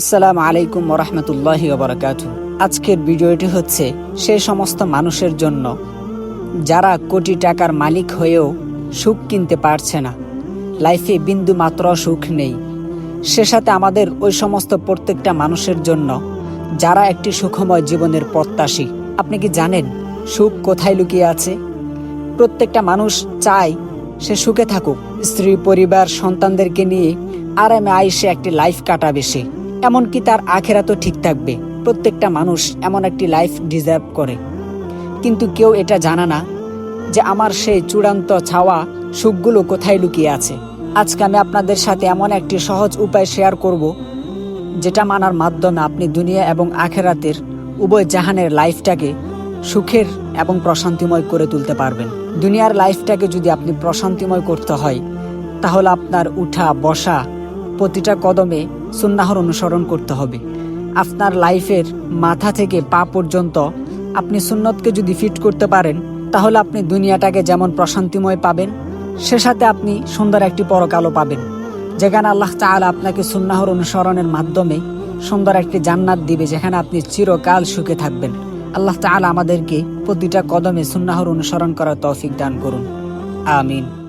আসসালামু আলাইকুম ওরহমতুল্লাহ বারকাত আজকের ভিডিওটি হচ্ছে সেই সমস্ত মানুষের জন্য যারা কোটি টাকার মালিক হয়েও সুখ কিনতে পারছে না। লাইফে বিন্দু মাত্র সুখ নেই। সে সাথে আমাদের ওই সমস্ত প্রত্যেকটা মানুষের জন্য যারা একটি সুখময় জীবনের প্রত্যাশী। আপনি কি জানেন সুখ কোথায় লুকিয়ে আছে? প্রত্যেকটা মানুষ চায় সে সুখে থাকুক। স্ত্রী, পরিবার, সন্তানদেরকে নিয়ে আরামে আইসে একটি লাইফ কাটাবে সে। এমনকি তার আখেরা তো ঠিক থাকবে। প্রত্যেকটা মানুষ এমন একটি লাইফ ডিজার্ভ করে। কিন্তু কেউ এটা জানা না যে আমার সেই চূড়ান্ত ছাওয়া সুখগুলো কোথায় লুকিয়ে আছে। আজকে আমি আপনাদের সাথে এমন একটি সহজ উপায় শেয়ার করব, যেটা মানার মাধ্যমে আপনি দুনিয়া এবং আখেরাতের উভয় জাহানের লাইফটাকে সুখের এবং প্রশান্তিময় করে তুলতে পারবেন। দুনিয়ার লাইফটাকে যদি আপনি প্রশান্তিময় করতে হয়, তাহলে আপনার উঠা, বসা প্রতিটা কদমে সুন্নাহর অনুসরণ করতে হবে। আপনার লাইফের মাথা থেকে পা পর্যন্ত আপনি সুন্নতকে যদি ফিট করতে পারেন, তাহলে আপনি দুনিয়াটাকে যেমন প্রশান্তিময় পাবেন, সে সাথে আপনি সুন্দর একটি পরকালও পাবেন। যেখানে আল্লাহ তাআলা আপনাকে সুন্নাহর অনুসরণের মাধ্যমে সুন্দর একটি জান্নাত দিবে, যেখানে আপনি চিরকাল সুখে থাকবেন। আল্লাহ তাআলা আমাদেরকে প্রতিটা কদমে সুন্নাহর অনুসরণ করার তৌফিক দান করুন। আমিন।